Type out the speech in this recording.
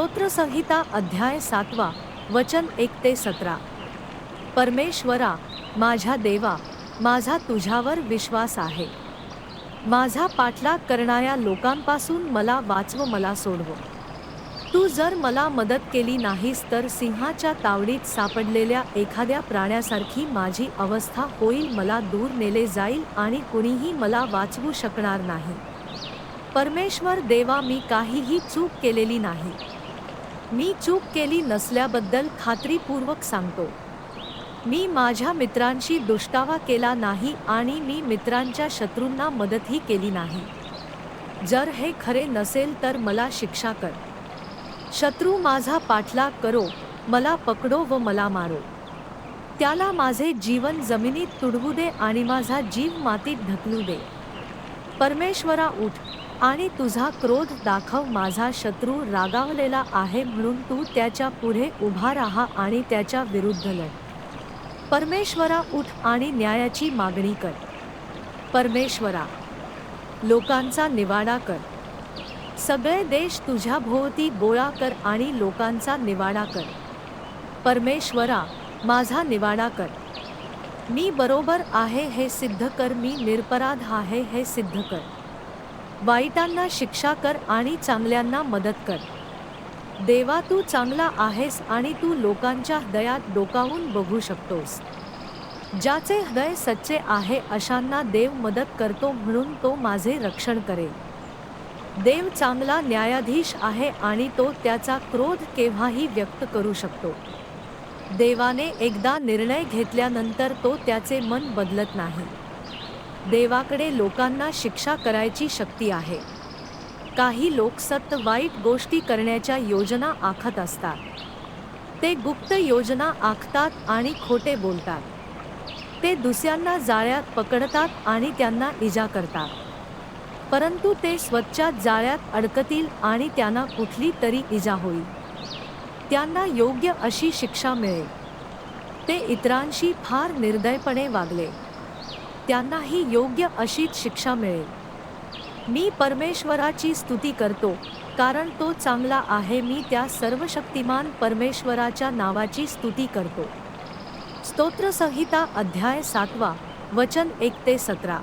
स्तोत्रसंहिता अध्याय सातवा वचन एक ते सतरा. परमेश्वरा माझ्या देवा माझा तुझ्यावर विश्वास आहे. माझा पाठलाग करणाऱ्या लोकांपासून मला वाचव मला सोडव. तू जर मला मदत केली नाहीस तर सिंहाच्या तावडीत सापडलेल्या एखाद्या प्राण्यासारखी माझी अवस्था होईल मला दूर नेले जाईल आणि कुणीही मला वाचवू शकणार नाही. परमेश्वर देवा मी काहीही चूक केलेली नाही. मी चूक केली नसल्याबद्दल खात्रीपूर्वक सांगतो. मी माझ्या मित्रांशी दुष्टावा केला नाही आणि मी मित्रांच्या शत्रूंना मदतही केली नाही. जर हे खरे नसेल तर मला शिक्षा कर. शत्रू माझा पाठलाग करो मला पकडो व मला मारो. त्याला माझे जीवन जमिनीत तुडवू दे आणि माझा जीव मातीत ढकलू दे. परमेश्वरा उठ. आणि तुझा क्रोध दाखव माझा शत्रू रागावलेला आहे म्हणून तू त्याच्या पुढे उभा राहा आणि त्याच्या विरुद्ध लढ. परमेश्वरा उठ आणि न्यायाची मागणी कर. परमेश्वरा लोकांचा निवाडा कर. सगळे देश तुझ्या भोवती गोळा कर आणि लोकांचा निवाडा कर. परमेश्वरा माझा निवाडा कर. मी बरोबर आहे हे सिद्ध कर मी निरपराध आहे हे सिद्ध कर. वाईटांना शिक्षा कर आणि चांगल्यांना मदत कर. देवा तू चांगला आहेस आणि तू लोकांच्या हृदयात डोकावून बघू शकतोस. ज्याचे हृदय सच्चे आहे अशांना देव मदत करतो म्हणून तो माझे रक्षण करेल. देव चांगला न्यायाधीश आहे आणि तो त्याचा क्रोध केव्हाही व्यक्त करू शकतो. देवाने एकदा निर्णय घेतल्यानंतर तो त्याचे मन बदलत नाही. देवाकडे लोकांना शिक्षा करायची शक्ती आहे. काही लोक सत्य वाईट गोष्टी करण्याच्या योजना आखत असतात. ते गुप्त योजना आखतात आणि खोटे बोलतात. ते दुसऱ्यांना जाळ्यात पकडतात आणि त्यांना इजा करतात. परंतु ते स्वच्छ जाळ्यात अडकतील आणि त्यांना कुठली तरी इजा होईल. त्यांना योग्य अशी शिक्षा मिळेल. ते इतरांशी फार निर्दयपणे वागले. त्यांनाही योग्य अशीच शिक्षा मिळेल. मी परमेश्वराची स्तुती करतो कारण तो चांगला आहे मी त्या सर्वशक्तिमान परमेश्वराच्या नावाची स्तुती करतो. स्तोत्रसंहिता अध्याय सातवा वचन एक ते सतरा.